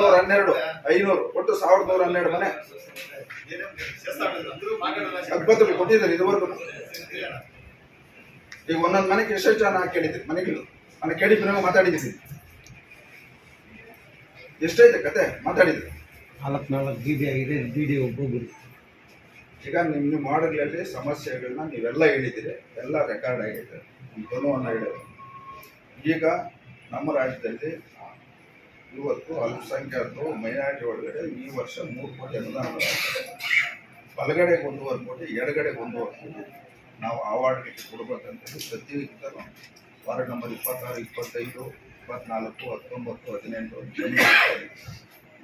ನೂರ ಹನ್ನೆರಡು ಐನೂರು ಒಟ್ಟು ಸಾವಿರದ ನೂರ ಹನ್ನೆರಡು ಮನೆ. ಅಕ್ಬತ್ತು ಕೊಟ್ಟಿದ್ದಾರೆ ಇದುವರೆಗೂ. ಈಗ ಒಂದೊಂದು ಮನೆಗೆ ಎಷ್ಟೆಷ್ಟು ಜನ ಕೇಳಿದ್ರಿ? ಮನೆಗಳು ಮನೆ ಕೇಳಿದ್ದು ನಾವು ಮಾತಾಡಿದ್ದೀನಿ. ಎಷ್ಟೈತೆ ಕತೆ? ಮಾತಾಡಿದ್ರಿ ನಾಲ್ಕು ನಾಲ್ಕು ಬಿ ಡಿ ಆಗಿದೆ ಬಿ ಡಿ ಒಬ್ಬೊಬ್ಬರು ಈಗ ನಿಮ್ಮ ನಿಮ್ಮ ಮಾಡಲಲ್ಲಿ ಸಮಸ್ಯೆಗಳನ್ನ ನೀವೆಲ್ಲ ಹೇಳಿದ್ದೀರಿ ಎಲ್ಲ ರೆಕಾರ್ಡ್ ಆಗಿದೆ. ಧ್ವನವನ್ನು ಹೇಳಿದ್ರು. ಈಗ ನಮ್ಮ ರಾಜ್ಯದಲ್ಲಿ ಇವತ್ತು ಅಲ್ಪಸಂಖ್ಯಾತರು ಮೈನಾರಿಟಿ ಒಳಗಡೆ ಈ ವರ್ಷ ಮೂರು ಕೋಟಿ ಅನುದಾನ. ಬಲಗಡೆಗೆ ಒಂದೂವರೆ ಕೋಟಿ ಎಡಗಡೆಗೆ ಒಂದೂವರೆ ಕೋಟಿ ನಾವು ಆ ವಾರ್ಡ್ಗೆ ಕೊಡ್ಬೇಕಂತೇಳಿ ಪ್ರತಿನಿತ್ಯನೂ ವಾರ್ಡ್ ನಂಬರ್ ಇಪ್ಪತ್ತಾರು, ಇಪ್ಪತ್ತೈದು, ಇಪ್ಪತ್ನಾಲ್ಕು, ಹತ್ತೊಂಬತ್ತು, ಹದಿನೆಂಟು.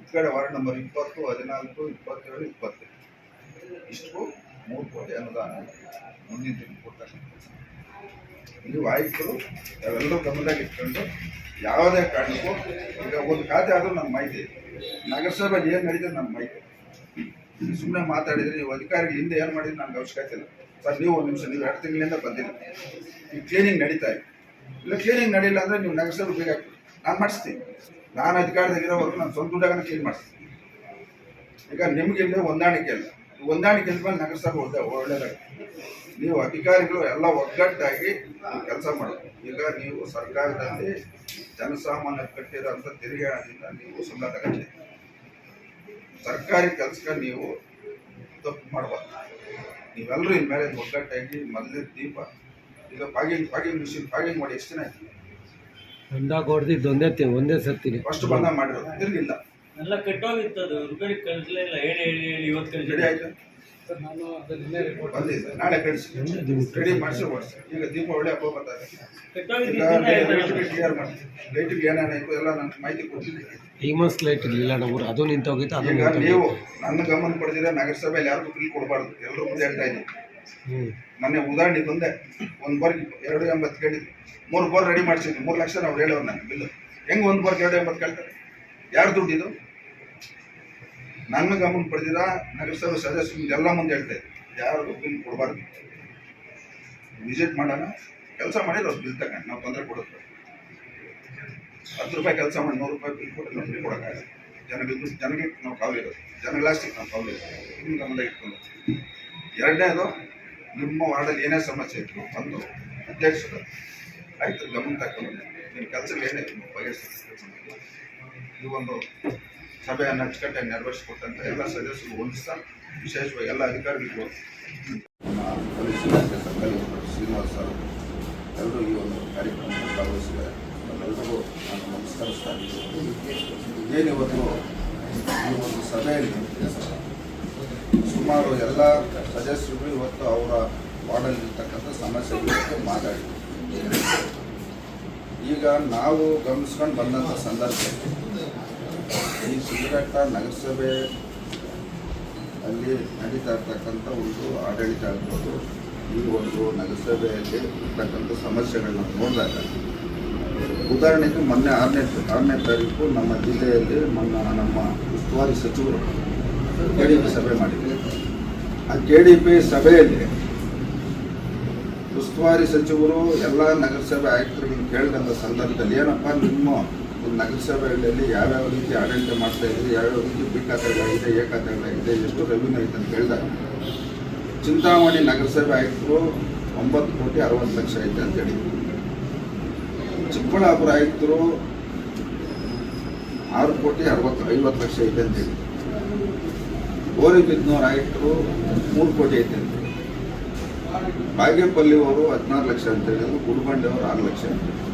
ಈ ಕಡೆ ವಾರ್ಡ್ ನಂಬರ್ ಇಪ್ಪತ್ತು, ಹದಿನಾಲ್ಕು, ಇಪ್ಪತ್ತೇಳು ಇಪ್ಪತ್ತೆಂಟು ಇಷ್ಟು ಮೂರು ಕೋಟಿ ಅನುದಾನ ಮುಂದಿನ ತಿಂಗಳು ಕೊಡ್ತಕ್ಕಂಥ ನೀವು ಆಯುಕ್ತರು ಅವೆಲ್ಲರೂ ಗಮನದಾಗ ಇಟ್ಕೊಂಡು ಯಾವುದೇ ಕಾರಣಕ್ಕೂ ಈಗ ಒಂದು ಖಾತೆ ಆದರೂ ನಮ್ಮ ಮಾಹಿತಿ. ನಗರಸಭೆ ಏನು ನಡೀತದೆ ನಮ್ಮ ಮಾಹಿತಿ. ಸುಮ್ಮನೆ ಮಾತಾಡಿದ್ರೆ ನೀವು ಅಧಿಕಾರಿಗಳು ಹಿಂದೆ ಏನು ಮಾಡಿದ್ರೆ ನನಗೆ ಅವಶ್ಯಕತೆ ಇಲ್ಲ. ಸರ್, ನೀವು ಒಂದು ನಿಮಿಷ, ನೀವು ಎರಡು ತಿಂಗಳಿಂದ ಬಂದಿಲ್ಲ. ಈ ಕ್ಲೀನಿಂಗ್ ನಡೀತಾ ಇಲ್ಲ ಕ್ಲೀನಿಂಗ್ ನಡೀಲ್ಲ ಅಂದರೆ ನೀವು ನಗರಸಭೆ ಬೇಗ ನಾನು ಮಾಡಿಸ್ತೀನಿ. ನಾನು ಅಧಿಕಾರದಾಗಿರೋವರೆಗೂ ನಾನು ಸ್ವಂತ ದುಡ್ಡಾಗ ಕ್ಲೀನ್ ಮಾಡಿಸ್ತೀನಿ. ಈಗ ನಿಮ್ಗೆ ಇಲ್ಲಿ ಹೊಂದಾಣಿಕೆ ಇಲ್ಲ. ಹೊಂದಾಣಿಕೆ ಇದ್ಮೇಲೆ ನಗರಸಭೆ ಒಳ್ಳೆ ಒಳ್ಳೇದಾಗುತ್ತೆ ನೀವು ಅಧಿಕಾರಿಗಳು ಎಲ್ಲ ಒಗ್ಗಟ್ಟಾಗಿ ಕೆಲಸ ಮಾಡಬೇಕು. ಈಗ ನೀವು ಸರ್ಕಾರದಲ್ಲಿ ಜನಸಾಮಾನ್ಯ ಕಟ್ಟಿರೋಂಥ ತೆರಿಗೆ ಹಣದಿಂದ ನೀವು ಸಂಬಳ ತಗೊಂಡಿದ್ದೀರಿ ಸರ್ಕಾರಿ ಕೆಲಸಕ್ಕೆ ನೀವು ತಪ್ಪು ಮಾಡಬಾರ್ದು. ನೀವೆಲ್ಲರೂ ಇನ್ಮೇಲೆ ಒಗ್ಗಟ್ಟಾಗಿ ಮೊದಲೇ ದೀಪ ಈಗ ಪಾಗಿಂಗ್ ಪಾಗಿಂಗ್ ಮಿಷಿನ್ ಪಾಗಿಂಗ್ ಮಾಡಿ ಎಷ್ಟು ಜನ ಆಯ್ತು? ಒಂದೇ ಒಂದೇ ಸರ್ತಿ ಫಸ್ಟ್ ಬಂದ ಮಾಡಿರೋದು. ತಿರ್ಗಿಲ್ಲ. ಎಲ್ಲ ಕೆಟ್ಟೋಗಿತ್ತು ಅದು. ರಿಪೇರಿ ಕಳಿಸ್ಲೇ ಇಲ್ಲ. ಹೇಳಿ ಹೇಳಿ ಹೇಳಿ ಇವತ್ತು ರೆಡಿ ಕಳಿಸಿದೆ ಆಯ್ತು. ಬಂದಿದೆ. ನಾಳೆ ಕಳಿಸಿ ರೆಡಿ ಮಾಡಿಸಿ ಓಡಿಸಿ ಈಗ ದೀಪಾವಳಿ ಹಬ್ಬ ಬರ್ತಾರೆ ಕೆಟ್ಟೋಗಿದ್ದು ಕ್ಲಿಯರ್ ಮಾಡಿ ಲೈಟಿಗೆ ಏನೇನಾಯ್ತು ಎಲ್ಲ ನನಗೆ ಮಾಹಿತಿ ಕೊಟ್ಟಿದ್ದೀನಿ ಈ ಮಂತ್ಸ್ ಲೈಟ್ ಇರಲಿಲ್ಲ ನಾವು ಅದು ನಿಂತೋಗಿತ್ತು ಅದು ಈಗ ನೀವು ನನ್ನ ಗಮನ ಪಡೆದಿದ್ರೆ ನಗರಸಭೆಯಲ್ಲಿ ಯಾರಿಗೂ ಬಿಲ್ ಕೊಡಬಾರ್ದು. ಎಲ್ಲರೂ ಮುಂದೆ ಹೇಳ್ತಾ ಇದ್ದೀನಿ. ಹ್ಞೂ ಮೊನ್ನೆ ಉದಾಹರಣೆ ಬಂದೆ. ಒಂದು ಬರ್ಗ್ ಎರಡು ಎಂಬತ್ತು ಕೇಳಿದ್ವಿ ಮೂರು ಬೋರ್ ರೆಡಿ ಮಾಡಿಸಿದ್ವಿ ಮೂರು ಲಕ್ಷ ನಾವು ಹೇಳೋರು ನಾನು ಬಿಲ್ ಹೆಂಗೆ ಒಂದು ಬರ್ಗ್ ಎರಡು ಎಂಬತ್ತು ಕೇಳ್ತಾರೆ? ಯಾರು ದುಡ್ಡಿದು ನನ್ನ ಗಮನ ಪಡೆದಿರ ನಗರಸಭೆ ಸದಸ್ಯರು ಎಲ್ಲ ಮುಂದೆ ಹೇಳ್ತಾ ಇದ್ದೆ ಯಾರು ಬಿಲ್ ಕೊಡಬಾರ್ದು. ವಿಸಿಟ್ ಮಾಡೋಣ. ಕೆಲಸ ಮಾಡಿರೋದು ಬಿಲ್ ತಗೊಂಡು ನಾವು ತೊಂದರೆ ಕೊಡೋದು ಹತ್ತು ರೂಪಾಯಿ ಕೆಲಸ ಮಾಡಿ ನೂರು ರೂಪಾಯಿ ಬಿಲ್ ಕೊಟ್ಟು ನಾವು ಬಿಲ್ ಕೊಡೋಕ್ಕಾಗಲ್ಲ ಜನಗಳು ಜನಗಳಿಗೆ ನಾವು ಕಾವಲಿರೋದು ಜನಗಳಾಸ್ತಿಗೆ ನಾವು ಕಾವಲಿರೋದು ನಿಮ್ಮ ಗಮನ ಇಟ್ಕೊಂಡು. ಎರಡನೇದು, ನಿಮ್ಮ ವಾರ್ಡಲ್ಲಿ ಏನೇ ಸಮಸ್ಯೆ ಇತ್ತು ಬಂದು ಅಧ್ಯಕ್ಷರು ಆಯ್ತು ಗಮನ ತಗೊಂಡು ನಿಮ್ಮ ಕೆಲಸಕ್ಕೆ ಏನೇ ಬಗೆಹರಿಸ್ತಾರೆ ಈ ಒಂದು ಸಭೆಯನ್ನು ಅಚ್ಚುಕಟ್ಟಾಗಿ ನೆರವೇರಿಸಿಕೊಟ್ಟಂತ ಎಲ್ಲ ಸದಸ್ಯರು ಹೊಂದಿಸ್ತಾ ವಿಶೇಷವಾಗಿ ಎಲ್ಲ ಅಧಿಕಾರಿಗಳು ನಮ್ಮ ಪೊಲೀಸ್ ಇಲಾಖೆ ಸರ್ಕಾರಿ ಶ್ರೀನಿವಾಸ್ ಸರ್, ಎಲ್ಲರೂ ಈ ಒಂದು ಕಾರ್ಯಕ್ರಮದಲ್ಲಿ ಭಾಗವಹಿಸಿದ್ದಾರೆ. ಎಲ್ಲರಿಗೂ ನಾನು ನಮಸ್ಕರಿಸ್ತಾ ಇದ್ದೀನಿ. ಇವತ್ತು ಈ ಒಂದು ಸಭೆಯಲ್ಲಿ ಸುಮಾರು ಎಲ್ಲ ಸದಸ್ಯರು ಇವತ್ತು ಅವರ ವಾರ್ಡಲ್ಲಿರ್ತಕ್ಕಂಥ ಸಮಸ್ಯೆಗಳ ಬಗ್ಗೆ ಈಗ ನಾವು ಗಮನಿಸ್ಕೊಂಡು ಬಂದಂಥ ಸಂದರ್ಭ ಈ ಸುಂದರಘಟ್ಟ ನಗರಸಭೆ ಅಲ್ಲಿ ನಡೀತಾ ಇರ್ತಕ್ಕಂಥ ಒಂದು ಆಡಳಿತ ಆಗ್ಬೋದು ಈ ಒಂದು ನಗರಸಭೆಯಲ್ಲಿ ಇರ್ತಕ್ಕಂಥ ಸಮಸ್ಯೆಗಳನ್ನ ನೋಡಿದಾಗ, ಉದಾಹರಣೆಗೆ ಮೊನ್ನೆ ಆರನೇ ಆರನೇ ತಾರೀಕು ನಮ್ಮ ಜಿಲ್ಲೆಯಲ್ಲಿ ಮೊನ್ನ ನಮ್ಮ ಉಸ್ತುವಾರಿ ಸಚಿವರು ಕೆ ಡಿ ಪಿ ಸಭೆ ಮಾಡಿದ್ರು. ಆ ಕೆ ಡಿ ಪಿ ಸಭೆಯಲ್ಲಿ ಉಸ್ತುವಾರಿ ಸಚಿವರು ಎಲ್ಲ ನಗರಸಭೆ ಆಯುಕ್ತರುಗಳನ್ನು ಕೇಳಿದಂಥ ಸಂದರ್ಭದಲ್ಲಿ ಏನಪ್ಪ ನಿಮ್ಮ ನಗರಸಭೆಗಳಲ್ಲಿ ಯಾವ್ಯಾವ ರೀತಿ ಆಡಳಿತ ಮಾಡ್ತಾ ಇದ್ರು, ಯಾವ್ಯಾವ ರೀತಿ ಬಿ ಖಾತೆಗಳಾಗಿದೆ ಎ ಖಾತೆಗಳಾಗಿದೆ ಎಷ್ಟು ರೆವಿನ್ಯೂ ಐತೆ ಅಂತ ಕೇಳಿದಾಗ ಚಿಂತಾಮಣಿ ನಗರಸಭೆ ಆಯುಕ್ತರು ಒಂಬತ್ತು ಕೋಟಿ ಅರವತ್ತು ಲಕ್ಷ ಐತೆ ಅಂತ ಹೇಳಿದ್ರು ಚಿಕ್ಕಬಳ್ಳಾಪುರ ಆಯುಕ್ತರು ಆರು ಕೋಟಿ ಅರವತ್ತು, ಐವತ್ತು ಲಕ್ಷ ಐತೆ ಅಂತ ಹೇಳಿದ್ರು ಗೋರಿಬಿದ್ನೂರು ಆಯುಕ್ತರು ಮೂರು ಕೋಟಿ ಐತೆ ಅಂತ ಹೇಳಿ. ಬಾಗೇಪಲ್ಲಿ ಅವರು ಹದಿನಾರು ಲಕ್ಷ ಅಂತ ಹೇಳಿದ್ರು ಗುಡ್ಬಂಡೆ ಅವರು ಆರು ಲಕ್ಷ ಅಂತ ಹೇಳಿದ್ರು.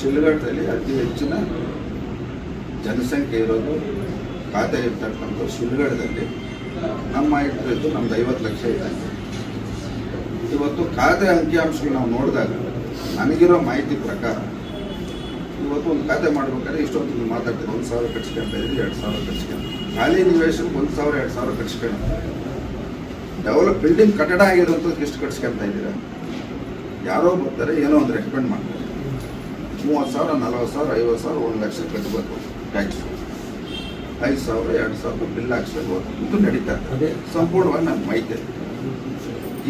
ಶಿಲ್ಘಟ್ಟದಲ್ಲಿ ಅತಿ ಹೆಚ್ಚಿನ ಜನಸಂಖ್ಯೆ ಇರೋದು ಖಾತೆ ಇರ್ತಕ್ಕಂಥ ಶಿಲ್ಘಟ್ಟದಲ್ಲಿ ನಮ್ಮ ಇದ್ದು ನಮ್ದು ಐವತ್ತು ಲಕ್ಷ ಇದೆ. ಇವತ್ತು ಖಾತೆ ಅಂಕಿಅಂಶಗಳು ನಾವು ನೋಡಿದಾಗ ನನಗಿರೋ ಮಾಹಿತಿ ಪ್ರಕಾರ ಇವತ್ತು ಒಂದು ಖಾತೆ ಮಾಡ್ಬೇಕಾದ್ರೆ ಇಷ್ಟೊಂದು ನೀವು ಮಾತಾಡ್ತೀರಿ ಒಂದು ಸಾವಿರ ಕಟ್ಸ್ಕೊಂತ ಎರಡು ಸಾವಿರ ಕಟ್ಸ್ಕೊಂಡು ಖಾಲಿ ನಿವೇಶನಕ್ಕೆ ಒಂದು ಸಾವಿರ, ಎರಡು ಸಾವಿರ ಕಟ್ಸ್ಕೊಂಡು ಡೆವಲಪ್ ಬಿಲ್ಡಿಂಗ್ ಕಟ್ಟಡ ಆಗಿರೋಂಥದ್ದು ಎಷ್ಟು ಕಟ್ಸ್ಕೊಂತ ಇದ್ದೀರಾ? ಯಾರೋ ಬರ್ತಾರೆ, ಏನೋ ಒಂದು ರೆಕಮೆಂಡ್ ಮಾಡ್ತಾರೆ. ಮೂವತ್ತು ಸಾವಿರ ನಲ್ವತ್ತು ಸಾವಿರ ಐವತ್ತು ಸಾವಿರ ಒಂದು ಲಕ್ಷ ಕಟ್ಟಬೇಕು ಟ್ಯಾಕ್ಸ್ ಐದು ಸಾವಿರ ಎರಡು ಸಾವಿರ ಬಿಲ್ ಹಾಕ್ಸ್ಬೇಕು ಇದು ನಡೀತಾ ಇದೆ. ಸಂಪೂರ್ಣವಾಗಿ ನನ್ನ ಮಾಹಿತಿ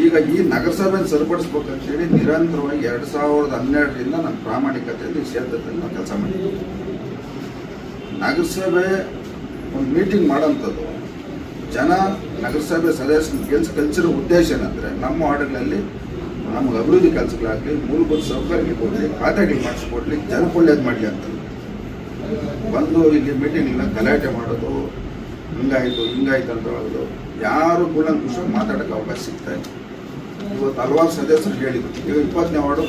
ಈಗ ಈ ನಗರಸಭೆ ಸರಿಪಡಿಸ್ಬೇಕಂತೇಳಿ ನಿರಂತರವಾಗಿ ಎರಡು ಸಾವಿರದ ಹನ್ನೆರಡರಿಂದ ನನ್ನ ಪ್ರಾಮಾಣಿಕತೆಯಲ್ಲಿ ಕ್ಷೇತ್ರದಲ್ಲಿ ನಾವು ಕೆಲಸ ಮಾಡಿದ್ದೀವಿ. ನಗರಸಭೆ ಒಂದು ಮೀಟಿಂಗ್ ಮಾಡೋಂಥದ್ದು ಜನ ನಗರಸಭೆ ಸದಸ್ಯ ಕೆಲಸ ಕಲ್ಸಿರೋ ಉದ್ದೇಶ ಏನಂದರೆ ನಮ್ಮ ವಾರ್ಡ್ಗಳಲ್ಲಿ ನಮಗೆ ಅಭಿವೃದ್ಧಿ ಕೆಲಸಗಳಾಗಲಿ, ಮೂಲಭೂತ ಸೌಕರ್ಯ ಕೊಡಲಿ, ಖಾತೆಗಳು ಮಾಡಿಸ್ಕೊಡ್ಲಿ ಜನಕ್ಕೆ ಒಳ್ಳೇದು ಮಾಡಲಿ ಅಂತ. ಬಂದು ಇಲ್ಲಿ ಮೀಟಿಂಗ್ನ ಗಲಾಟೆ ಮಾಡೋದು, ಹಿಂಗಾಯಿತು, ಹಿಂಗಾಯ್ತು ಅಂತ ಹೇಳೋದು, ಯಾರು ಕೂಲಂಕುಷ ಮಾತಾಡೋಕ್ಕೆ ಅವಕಾಶ ಸಿಗ್ತಾ ಇಲ್ಲ. ಇವತ್ತು ಹಲವಾರು ಸದಸ್ಯರು ಹೇಳಿದ್ರು. ಈಗ ಇಪ್ಪತ್ತನೇ ವಾರ್ಡು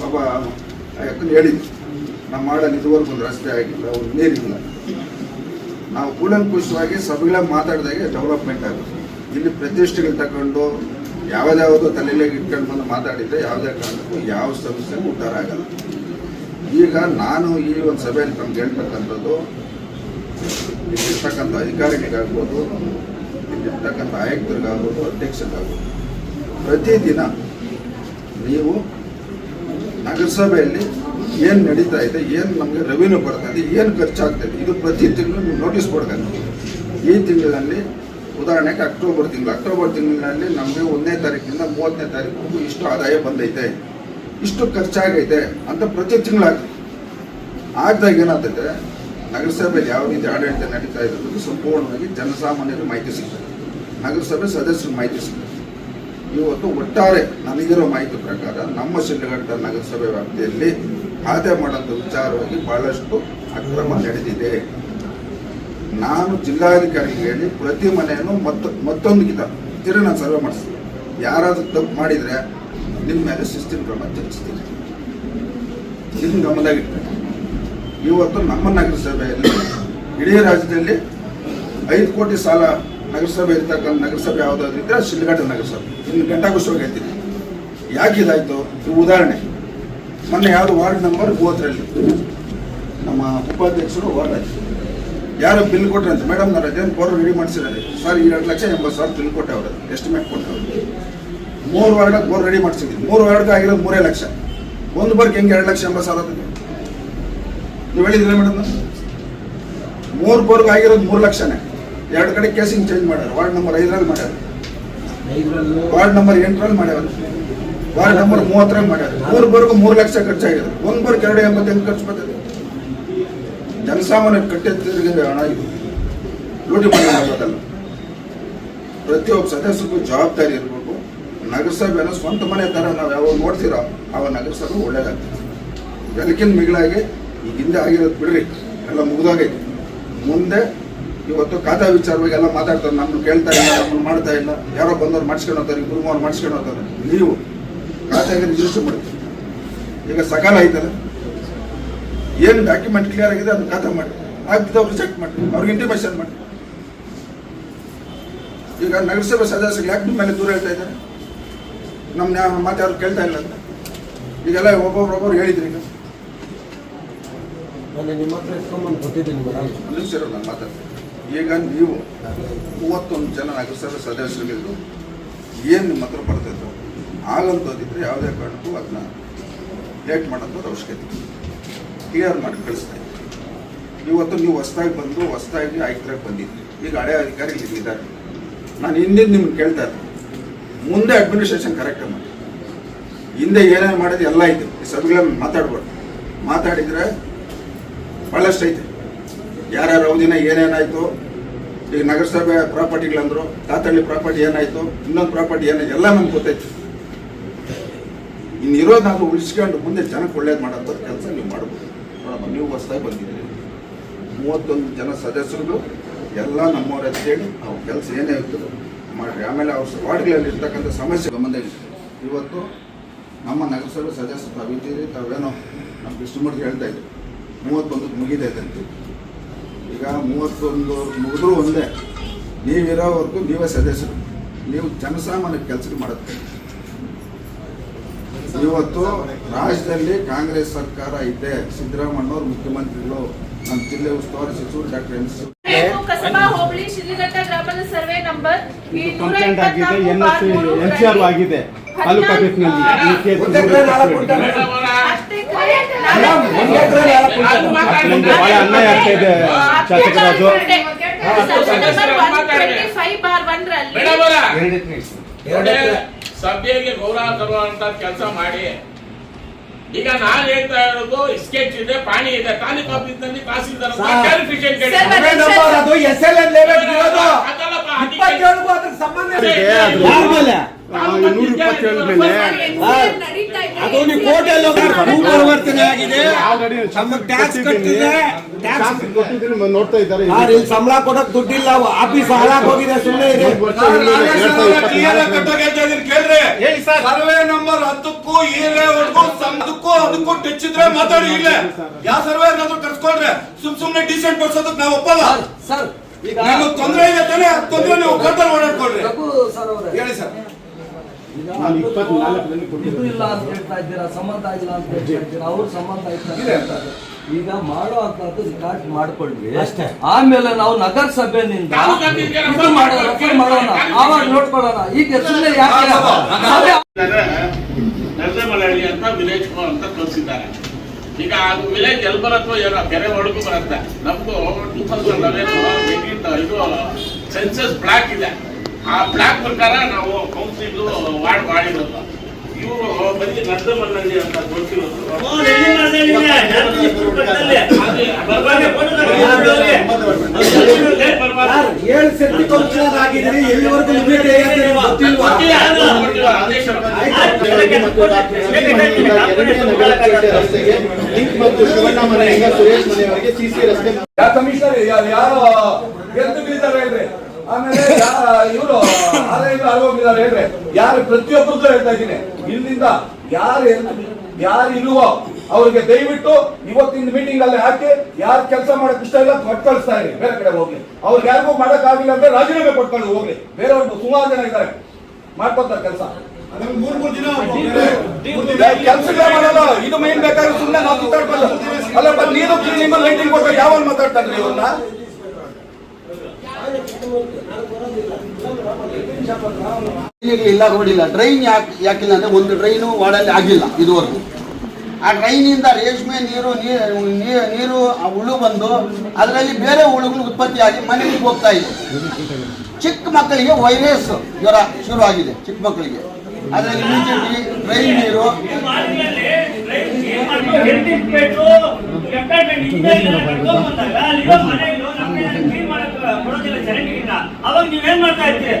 ಬಾಬಾ ಯಾಕಂದ್ರೆ ಹೇಳಿದ್ರು. ನಮ್ಮ ಮಾಡಲ್ಲಿ ಇದುವರೆಗೂ ಒಂದು ರಸ್ತೆ ಆಗಿಲ್ಲ ಒಂದು ನೀರಿಲ್ಲ. ನಾವು ಕೂಲಂಕುಷವಾಗಿ ಸಭೆಗಳ ಮಾತಾಡಿದಾಗೆ ಡೆವಲಪ್ಮೆಂಟ್ ಆಗುತ್ತೆ. ಇಲ್ಲಿ ಪ್ರತಿಷ್ಠೆಗಳು ತಗೊಂಡು ಯಾವುದ್ಯಾವುದೋ ತಲೆಯಲ್ಲಿ ಇಟ್ಕೊಂಡು ಬಂದು ಮಾತಾಡಿದ್ರೆ ಯಾವುದೇ ಕಾರಣಕ್ಕೂ ಯಾವ ಸಮಸ್ಯೆಗೂ ಉದ್ಧಾರ ಆಗಲ್ಲ. ಈಗ ನಾನು ಈ ಒಂದು ಸಭೆಯಲ್ಲಿ ನಮ್ಗೆ ಹೇಳ್ತಕ್ಕಂಥದ್ದು, ಇಲ್ಲಿರ್ತಕ್ಕಂಥ ಅಧಿಕಾರಿಗಳಿಗಾಗ್ಬೋದು, ಇಲ್ಲಿರ್ತಕ್ಕಂಥ ಆಯುಕ್ತರಿಗಾಗ್ಬೋದು, ಅಧ್ಯಕ್ಷರಿಗಾಗ್ಬೋದು, ಪ್ರತಿದಿನ ನೀವು ನಗರಸಭೆಯಲ್ಲಿ ಏನು ನಡೀತಾ ಇದೆ, ಏನು ನಮಗೆ ರೆವಿನ್ಯೂ ಬರ್ತಾ ಇದೆ ಏನು ಖರ್ಚಾಗ್ತಾ ಇದೆ ಇದು ಪ್ರತಿ ತಿಂಗಳು ನೀವು ನೋಟಿಸ್ ಕೊಡ್ಬೇಕು. ಈ ತಿಂಗಳಲ್ಲಿ ಉದಾಹರಣೆಗೆ ಅಕ್ಟೋಬರ್ ತಿಂಗಳು. ಅಕ್ಟೋಬರ್ ತಿಂಗಳಿನಲ್ಲಿ ನಮಗೆ ಒಂದನೇ ತಾರೀಕಿಂದ ಮೂವತ್ತನೇ ತಾರೀಕು ಇಷ್ಟು ಆದಾಯ ಬಂದೈತೆ. ಇಷ್ಟು ಖರ್ಚಾಗೈತೆ ಅಂತ ಪ್ರತಿ ತಿಂಗಳಾಗ್ತದೆ ಆಗ್ದಾಗ ಏನಾಗ್ತೈತೆ? ನಗರಸಭೆಯಲ್ಲಿ ಯಾವ ರೀತಿ ಆಡಳಿತ ನಡೀತಾ ಅನ್ನೋದು ಸಂಪೂರ್ಣವಾಗಿ ಜನಸಾಮಾನ್ಯರಿಗೆ ಮಾಹಿತಿ ಸಿಗ್ತದೆ. ನಗರಸಭೆ ಸದಸ್ಯರಿಗೆ ಮಾಹಿತಿ ಸಿಗ್ತದೆ. ಇವತ್ತು ಒಟ್ಟಾರೆ ನನಗಿರೋ ಮಾಹಿತಿ ಪ್ರಕಾರ ನಮ್ಮ ಶಿಡ್ಲಘಟ್ಟ ನಗರಸಭೆ ವ್ಯಾಪ್ತಿಯಲ್ಲಿ ಖಾತೆ ಮಾಡೋಂಥ ವಿಚಾರವಾಗಿ ಬಹಳಷ್ಟು ಅಕ್ರಮ ನಡೆದಿದೆ. ನಾನು ಜಿಲ್ಲಾಧಿಕಾರಿ ಹೇಳಿ ಪ್ರತಿ ಮನೆಯನ್ನು ಮತ್ತ ಮತ್ತೊಂದು ಗಿತ ತಿರುಗಿ ನಾನು ಸರ್ವೆ ಮಾಡಿಸ್ತೀನಿ. ಯಾರಾದರೂ ತಪ್ಪು ಮಾಡಿದರೆ ನಿಮ್ಮ ಮೇಲೆ ಶಿಸ್ತಿನ ಕ್ರಮ ತಿಳಿಸ್ತೀನಿ ನಿಮ್ಮ ಗಮನದಾಗ ಇಟ್ಕೊಂಡು ಇವತ್ತು ನಮ್ಮ ನಗರಸಭೆಯಲ್ಲಿ ಇಡೀ ರಾಜ್ಯದಲ್ಲಿ ಐದು ಕೋಟಿ ಸಾಲ ನಗರಸಭೆ ಇರ್ತಕ್ಕಂಥ ನಗರಸಭೆ ಯಾವುದಾದ್ರು ಇದ್ರೆ ಶಿಲ್ಘಾಟ ನಗರಸಭೆ. ಇನ್ನು ಗಂಟಾಘೋಷವಾಗಿ ಹೇಳ್ತೀನಿ. ಯಾಕೆ ಇದಾಯಿತು? ಇದು ಉದಾಹರಣೆ. ಮೊನ್ನೆ ಯಾವುದು ವಾರ್ಡ್ ನಂಬರ್ ಮೂವತ್ತರಲ್ಲಿ ನಮ್ಮ ಉಪಾಧ್ಯಕ್ಷರು ವಾರ್ಡ್ ಆಯ್ತು. ಯಾರೋ ಬಿಲ್ ಕೊಟ್ರಂತೆ ಮೇಡಮ್ ನಾನು ಅದೇನು ಬೋರ್ ರೆಡಿ ಮಾಡಿಸಿದ್ದಾರೆ. ಸರ್, ಈ ಎರಡು ಲಕ್ಷ ಎಂಬತ್ತು ಸಾವಿರ ಬಿಲ್ ಕೊಟ್ಟೆ ಅವರು. ಎಸ್ಟಿಮೇಟ್ ಕೊಟ್ಟವ್ರು ಮೂರು ವಾರ್ಡಕ್ಕೆ ಬೋರ್ ರೆಡಿ ಮಾಡಿಸಿದ್ವಿ. ಮೂರು ವಾರ್ಡ್ಗೆ ಆಗಿರೋದು ಮೂರೇ ಲಕ್ಷ. ಒಂದು ಬರ್ಗೆ ಹೆಂಗೆ ಎರಡು ಲಕ್ಷ ಎಂಬತ್ತು ಸಾವಿರ? ನೀವು ಹೇಳಿದ್ರೆ ಮೇಡಮ್? ಮೂರು ಬೋರ್ಗೆ ಆಗಿರೋದು ಮೂರು ಲಕ್ಷನೇ. ಎರಡು ಕಡೆ ಕೇಸಿಂಗ್ ಚೇಂಜ್ ಮಾಡ್ಯಾರ. ವಾರ್ಡ್ ನಂಬರ್ ಐದರಲ್ಲಿ ಮಾಡ್ಯಾರ. ವಾರ್ಡ್ ನಂಬರ್ ಎಂಟರಲ್ಲಿ ಮಾಡ್ಯಾರ. ವಾರ್ಡ್ ನಂಬರ್ ಮೂವತ್ತರಲ್ಲಿ ಮಾಡ್ಯಾರ. ಮೂರು ಬೋರ್ಗೂ ಮೂರು ಲಕ್ಷ ಖರ್ಚಾಗಿದೆ. ಒಂದು ಬೋರ್ಗೆ ಎರಡು ಎಂಬತ್ತೆಂಟು ಖರ್ಚು ಬರ್ತದೆ. ಜನಸಾಮಾನ್ಯ ಕಟ್ಟೆತ್ತಿರಿಗೆ ಹಣ ಇದು. ಲೂಟಿ ಮಾಡೋದಲ್ಲ ಪ್ರತಿಯೊಬ್ಬ ಸದಸ್ಯರಿಗೂ ಜವಾಬ್ದಾರಿ ಇರಬೇಕು. ನಗರಸಭೆನ ಸ್ವಂತ ಮನೆ ಥರ ನಾವು ಯಾವಾಗ ನೋಡ್ತೀರೋ ಆ ನಗರಸಭೆ ಒಳ್ಳೇದಾಗ್ತದೆ. ಎಲ್ಲಕ್ಕಿಂತ ಮಿಗಿಲಾಗಿ ಈಗ ಹಿಂದೆ ಆಗಿರೋದು ಬಿಡ್ರಿ. ಎಲ್ಲ ಮುಗಿದೋಗೈತೆ. ಮುಂದೆ ಇವತ್ತು ಖಾತಾ ವಿಚಾರವಾಗಿ ಎಲ್ಲ ಮಾತಾಡ್ತಾರೆ. ನಮ್ಮನ್ನು ಕೇಳ್ತಾ ಇಲ್ಲ ನಮ್ಮನ್ನು ಮಾಡ್ತಾ ಇಲ್ಲ. ಯಾರೋ ಬಂದವ್ರು ಮಾಡಿಸ್ಕೊಂಡು ಹೋಗ್ತಾರೆ ಗುರುಮಾರು ಮೂರು ಮಾಡಿಸ್ಕೊಂಡು ಹೋಗ್ತಾರೆ. ನೀವು ಖಾತೆಗೆ ರಿಜಿಸ್ಟರ್ ಮಾಡ್ತೀವಿ ಈಗ ಸಕಾಲ ಐತಲ್ಲ ಏನು ಡಾಕ್ಯುಮೆಂಟ್ ಕ್ಲಿಯರ್ ಆಗಿದೆ ಅದನ್ನ ಖಾತೆ ಮಾಡಿ. ಆಗ್ತಿದ್ದವ್ರು ರಿಜೆಕ್ಟ್ ಮಾಡಿ. ಅವ್ರಿಗೆ ಇಂಟಿಮೇಷನ್ ಮಾಡಿ. ಈಗ ನಗರಸಭೆ ಸದಸ್ಯರು ಯಾಕೆ ನಿಮ್ಮ ಮೇಲೆ ದೂರ ಹೇಳ್ತಾ ಇದ್ದಾರೆ? ನಮ್ಮ ಮಾತು ಯಾರು ಕೇಳ್ತಾ ಇಲ್ಲ ಅಂತ. ಈಗೆಲ್ಲ ಒಬ್ಬೊಬ್ಬರೊಬ್ಬರು ಹೇಳಿದ್ರಿ ಈಗ. ನಿಮ್ಮ ಹತ್ರ ಕೊಟ್ಟಿದ್ದೀನಿ ಮೇಡಮ್ ಒಂದು ನಿಮಿಷ ಇರು, ನಾನು ಮಾತಾಡ್ತೀನಿ. ಈಗ ನೀವು ಮೂವತ್ತೊಂದು ಜನ ನಗರಸಭೆ ಸದಸ್ಯರಿಗೆ ಏನು ನಿಮ್ಮ ಹತ್ರ ಬರ್ತಿತ್ತು ಆಗಂತದಿದ್ರೆ ಯಾವುದೇ ಕಾರಣಕ್ಕೂ ಅದನ್ನ ಲೇಟ್ ಮಾಡೋದು ಅವಶ್ಯಕತೆ. ಕ್ಲಿಯರ್ ಮಾಡಿ, ಕಳಿಸ್ತಾ ಇದ್ದೀವಿ ಇವತ್ತು ನೀವು ಹೊಸ್ದಾಗಿ ಬಂದು, ಹೊಸ್ದಾಗಿ ಆಯುಕ್ತರಾಗಿ ಬಂದಿದ್ರಿ. ಈಗ ಹಳೆ ಅಧಿಕಾರಿಗಳು ಇಲ್ಲಿದ್ದಾರೆ. ನಾನು ಹಿಂದೆ ನಿಮ್ಗೆ ಕೇಳ್ತಾ ಇದ್ದೆ ಮುಂದೆ ಅಡ್ಮಿನಿಸ್ಟ್ರೇಷನ್ ಕರೆಕ್ಟ್ ಮಾಡಿ. ಹಿಂದೆ ಏನೇನು ಮಾಡಿದ್ರೆ ಎಲ್ಲ ಐತೆ. ಮಾತಾಡ್ಬೋದು. ಮಾತಾಡ್ಬಾರ್ದು ಮಾತಾಡಿದರೆ ಭಾಳಷ್ಟು ಐತೆ. ಯಾರ್ಯಾರು ಅವಧಿನ ಏನೇನಾಯಿತು, ಈಗ ನಗರಸಭೆ ಪ್ರಾಪರ್ಟಿಗಳಂದ್ರು, ತಾತಳ್ಳಿ ಪ್ರಾಪರ್ಟಿ ಏನಾಯಿತು, ಇನ್ನೊಂದು ಪ್ರಾಪರ್ಟಿ ಏನಾಯ್ತು ಎಲ್ಲ ನಮ್ಗೆ ಗೊತ್ತೈತೆ. ಇನ್ನು ಇರೋದು ನಾವು ಉಳಿಸ್ಕೊಂಡು ಮುಂದೆ ಜನಕ್ಕೆ ಒಳ್ಳೇದು ಮಾಡೋಂಥ ಕೆಲಸ ನೀವು ಮಾಡ್ಬೋದು. ನೋಡಮ್ಮ ನೀವು ಹೊಸದಾಗಿ ಬಂದಿದ್ದೀರಿ ಮೂವತ್ತೊಂದು ಜನ ಸದಸ್ಯರು ಎಲ್ಲ ನಮ್ಮವ್ರ ಅಂತೇಳಿ ನಾವು ಕೆಲಸ ಏನೇ ಇರ್ತದೆ ಮಾಡಿರಿ ಆಮೇಲೆ ಅವ್ರ ವಾರ್ಡ್ಗಳಲ್ಲಿ ಇರ್ತಕ್ಕಂಥ ಸಮಸ್ಯೆ ಗಮನ ಇವತ್ತು ನಮ್ಮ ನಗರಸಭೆ ಸದಸ್ಯರು ತಾವಿದ್ದೀರಿ ತಾವೇನೋ ನಮ್ಮ ಕೃಷ್ಣಮೂರ್ತಿ ಹೇಳ್ತಾ ಇದ್ರು. ಮೂವತ್ತೊಂದಕ್ಕೆ ಮುಗಿದೆ ಅಂತ. ಈಗ ಮೂವತ್ತೊಂದು ಮುಗಿದ್ರೂ ಒಂದೇ, ನೀವಿರೋವರೆಗೂ ನೀವೇ ಸದಸ್ಯರು. ನೀವು ಜನಸಾಮಾನ್ಯ ಕೆಲಸ ಮಾಡುತ್ತೆ ಇವತ್ತು ರಾಜ್ಯದಲ್ಲಿ ಕಾಂಗ್ರೆಸ್ ಸರ್ಕಾರ ಇದೆ ಸಿದ್ದರಾಮಣ್ಣವ್ರು ಮುಖ್ಯಮಂತ್ರಿಗಳು ನಮ್ಮ ಜಿಲ್ಲೆ ಉಸ್ತುವಾರಿ ಸಚಿವರು ಡಾಕ್ಟರ್ ಎಂ ಸಿ ಕಸಬಾ ಹೋಬಳಿ ಶಿಡ್ಲಘಟ್ಟ ಗ್ರಾಮದ ಸರ್ವೆ ನಂಬರ್ ಈ ಇದು ಕಂಪ್ಲೇಂಟ್ ಆಗಿದೆ N S N C R ಆಗಿದೆ ತಾಲೂಕು ಆಫೀಸ್ನಲ್ಲಿ ಈ ಕೇಸ್ ಅಷ್ಟೇ ಕಡೆ ನಮ್ಗೆ ಬಹಳ ಅನ್ಯಾಯ ಆಗ್ತಾ ಇದೆ ಶಾಸಕರಾಜು ಬಾರ್ ಸಭೆಗೆ ಗೌರವ ತರುವಂತ ಕೆಲಸ ಮಾಡಿ. ಈಗ ನಾನು ಹೇಳ್ತಾ ಇರೋದು ಸ್ಕೆಚ್ ಇದೆ ಪಾಣಿ ಇದೆ. ತಾಲೂಕು ತಹಸೀಲ್ದಾರ್ ಅದಲ್ಲಪ್ಪ, ಅದಕ್ಕೆ- ಇಪ್ಪತ್ತೇಳು ಅದಕ್ಕೆ ಸಂಬಂಧ ನೂರ ಇಪ್ಪತ್ತೇಳು ಮೇಲೆ. ಅದು ನೀವು ಕೋರ್ಟಲ್ಲಿ ಹೋಗಿ ಭೂ ಪರಿವರ್ತನೆ ಆಗಿದೆ. ನಮ್ಮ ಟ್ಯಾಕ್ಸ್ ಕಟ್ಟಿದೆ. ಟ್ಯಾಕ್ಸ್ ನೋಡ್ತಾ ಇದ್ದಾರೆ. ಯಾರು ಇಲ್ಲಿ ಸಂಬಳ ಕೊಡಕ್ ದುಡ್ಡಿಲ್ಲ. ಆಫೀಸ್ ಹಾಳಾಗ್ ಹೋಗಿದೆ ಸುಮ್ಮನೆ ಇದೆ. ಹೇಳಿ ಸರ್. ಸರ್ವೆ ನಂಬರ್ ಹತ್ತಕ್ಕೂ ಈರೇವರೆಗೂ ಸಂದಕ್ಕೂ ಅದಕ್ಕೂ ಟಚ್ಚಿದ್ರೆ ಮಾತಾಡಿ ಇಲ್ಲ. ಯಾವ ಸರ್ವೆ ಏನಾದ್ರು ಕರ್ಸ್ಕೊಂಡ್ರೆ ಸುಮ್ ಸುಮ್ನೆ ಡಿಸೆಂಟ್ ಕೊಡ್ಸೋದಕ್ ನಾವು ಒಪ್ಪಲ್ಲ. ಸರ್ ಈಗ ತೊಂದ್ರೆ ಇದೆ ತಾನೇ? ತೊಂದರೆ ನೀವು ಕೋರ್ಟಲ್ಲಿ ಓಡಾಡ್ಕೊಳ್ರಿ. ಹೇಳಿ ಸರ್. ನಾನು ಇಪ್ಪತ್ನಾಲ್ಕರಲ್ಲಿ ಇದು ಇಲ್ಲ ಅಂತ ಹೇಳ್ತಾ ಇದ್ದೀರಾ? ಸಂಬಂಧ ಇಲ್ಲ ಅಂತ ಹೇಳ್ತಾ ಇದ್ದೀರಾ? ಅವ್ರ ಸಂಬಂಧ ಅಂತ. ಈಗ ಮಾಡೋ ಅಂತದ್ದು ರಿಕಾರ್ಡ್ ಮಾಡ್ಕೊಂಡ್ವಿ ಅಷ್ಟೇ. ಆಮೇಲೆ ನಾವು ನಗರಸಭೆನಿಂದ ಇದು ಮಾಡೋಣ refer ಮಾಡೋಣ. ಆವಾಗ ನೋಡ್ಕೊಳ್ಳೋಣ. ಈಗ ಸುಮ್ಮನೆ ಯಾಕೆ ಸಭೆ ನರಸಿಂಹಳ್ಳಿ ಅಂತ ವಿಲೇಜ್ ಅಂತ ಕಳಿಸಿದ್ದಾರೆ. ಈಗ ಅದು ವಿಲೇಜ್ ಎಲ್ಲಿ ಬರತ್ತೋ ಏನೋ ಕೆರೆ ಒಳಗೂ ಬರುತ್ತೆ. ನಮ್ದು ಟೂ ತೌಸಂಡ್ ಲೆವೆನ್ ಇದು ಸೆನ್ಸಸ್ ಬ್ಲಾಕ್ ಇದೆ. ಆ ಬ್ಲಾಕ್ ಪ್ರಕಾರ ನಾವು ಕೌನ್ಸಿಲ್ ವಾರ್ಡ್ ಮಾಡಿರೋದು ಇವರು ಬಂದು ನರಸಿಂಹಳ್ಳಿ ಅಂತ ಗೊತ್ತಿರೋದು ಸರ್, ಏಳು ಸರ್ತಿ ಕೌನ್ಸಿಲರ್ ಆಗಿದ್ದೀರಿ ಎಲ್ಲಿವರೆಗೂ ಲಿಮಿಟ್ ರಸ್ತೆಗೆ ಲಿಂಕ್ ಮತ್ತು ಶಿವಣ್ಣ ಮನೆಯಿಂದ ಸುರೇಶ್ ಮನೆಯವರೆಗೆ ಸಿಸಿ ರಸ್ತೆ ಕಮಿಷನರ್ ಯಾರು ಆಮೇಲೆ ಇವರು ಆದಾಯ ಆಗೋಗಿದ್ದಾರೆ ಹೇಳ್ರೆ ಯಾರು ಪ್ರತಿಯೊಬ್ಬರದ್ದು ಹೇಳ್ತಾ ಇದ್ದೀನಿ. ಇಲ್ಲಿಂದ ಯಾರು ಯಾರು ಇಲ್ವೋ ಅವ್ರಿಗೆ ದಯವಿಟ್ಟು ಇವತ್ತಿನ ಮೀಟಿಂಗ್ ಅಲ್ಲಿ ಹಾಕಿ ಯಾರು ಕೆಲಸ ಮಾಡಕ್ ಇಷ್ಟ ಇಲ್ಲ ಕೊಟ್ಟು ಕಳಿಸ್ತಾ ಇರಿ. ಬೇರೆ ಕಡೆ ಹೋಗ್ಲಿ. ಅವ್ರಿಗೆ ಯಾರಿಗೂ ಮಾಡಕ್ ಆಗಿಲ್ಲ ಅಂದ್ರೆ ರಾಜೀನಾಮೆ ಕೊಟ್ಕೊಂಡು ಹೋಗ್ಲಿ. ಬೇರೆಯವ್ರು ಸುಮಾರು ಜನ ಇದ್ದಾರೆ. ಮಾಡ್ಕೊತಾರೆ ಕೆಲಸ. ಕೆಲಸಗಳೇ ಮಾಡಲ್ಲ ಇದು ಮೇನ್ ಬೇಕಾದ್ರೆ ಸುಮ್ಮನೆ ನಾವು ಮಾತಾಡ್ಬಾರ್ದು ಅಲ್ಲ ನೀನು ನಿಮ್ಮ ಲೈಟಿಂಗ್ ಕೊಟ್ಟು ಯಾವ ಮಾತಾಡ್ತಾರೆ ಇವ್ರನ್ನ ಇಲ್ಲ ರೋಡಿಲ್ಲ ಡ್ರೈನ್ ಯಾಕೆ ಯಾಕಿಲ್ಲ ಅಂದ್ರೆ ಒಂದು ಡ್ರೈನು ವಾರ್ಡಲ್ಲಿ ಆಗಿಲ್ಲ ಇದುವರೆಗೂ. ಆ ಡ್ರೈನಿಂದ ರೇಷ್ಮೆ ನೀರು ನೀರು ಆ ಹುಳು ಬಂದು ಅದರಲ್ಲಿ ಬೇರೆ ಹುಳುಗಳು ಉತ್ಪತ್ತಿಯಾಗಿ ಮನೆಗೆ ಹೋಗ್ತಾ ಇದೆ ಚಿಕ್ಕ ಮಕ್ಕಳಿಗೆ ವೈರಸ್ ಜ್ವರ ಶುರು ಆಗಿದೆ ಚಿಕ್ಕ ಮಕ್ಕಳಿಗೆ. ಅದರಲ್ಲಿ ಇಮಿಡಿಯೇಟ್ಲಿ ಡ್ರೈನ್ ನೀರು ಅವಾಗ ನೀವೇನ್ ಮಾಡ್ತಾ ಇರ್ತೀರಿ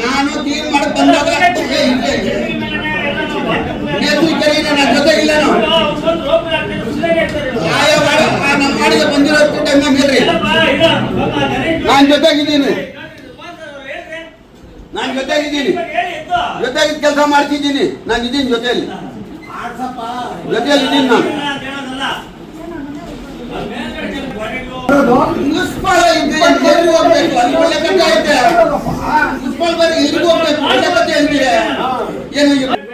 ನಾನು ಕ್ಲೀನ್ ಮಾಡಕ್ ಬಂದಾಗ ಏ, ಇಲ್ಲ, ಇಲ್ಲ. ನೇತು ಕೆರೆಯಿಂದ ನನ್ನ ಜೊತೆ ಇಲ್ಲ ನಾವು ಆಯಾ ಮಾಡ- ಆ ನಮ್ಮ ಮಾಡಿಗೆ ಬಂದಿರೋ ಟೈಮ್ ಹೇಳ್ರಿ ನಾನು ಜೊತೆಗಿದ್ದೀನಿ ನಾನು ಜೊತೆಗಿದ್ದೀನಿ ಜೊತೆಗೆ ಕೆಲಸ ಮಾಡ್ತಿದ್ದೀನಿ ನಾನು ಇದ್ದೀನಿ ಜೊತೆಯಲ್ಲಿ ಜೊತೆಯಲ್ಲಿ ಇದ್ದೀನಿ ನಾನು ಕೊಡೋದು ಮುನ್ಸಿಪಾಲ್ ಎಲ್ಲಿಗೆ ಹೋಗ್ಬೇಕು. ಒಳ್ಳೆ ಕಥೆ ಐತೆ ಮುನ್ಸಿಪಾಲ್ ಬರೀ ಎಲ್ಲಿಗೆ ಹೋಗ್ಬೇಕು ಏನು?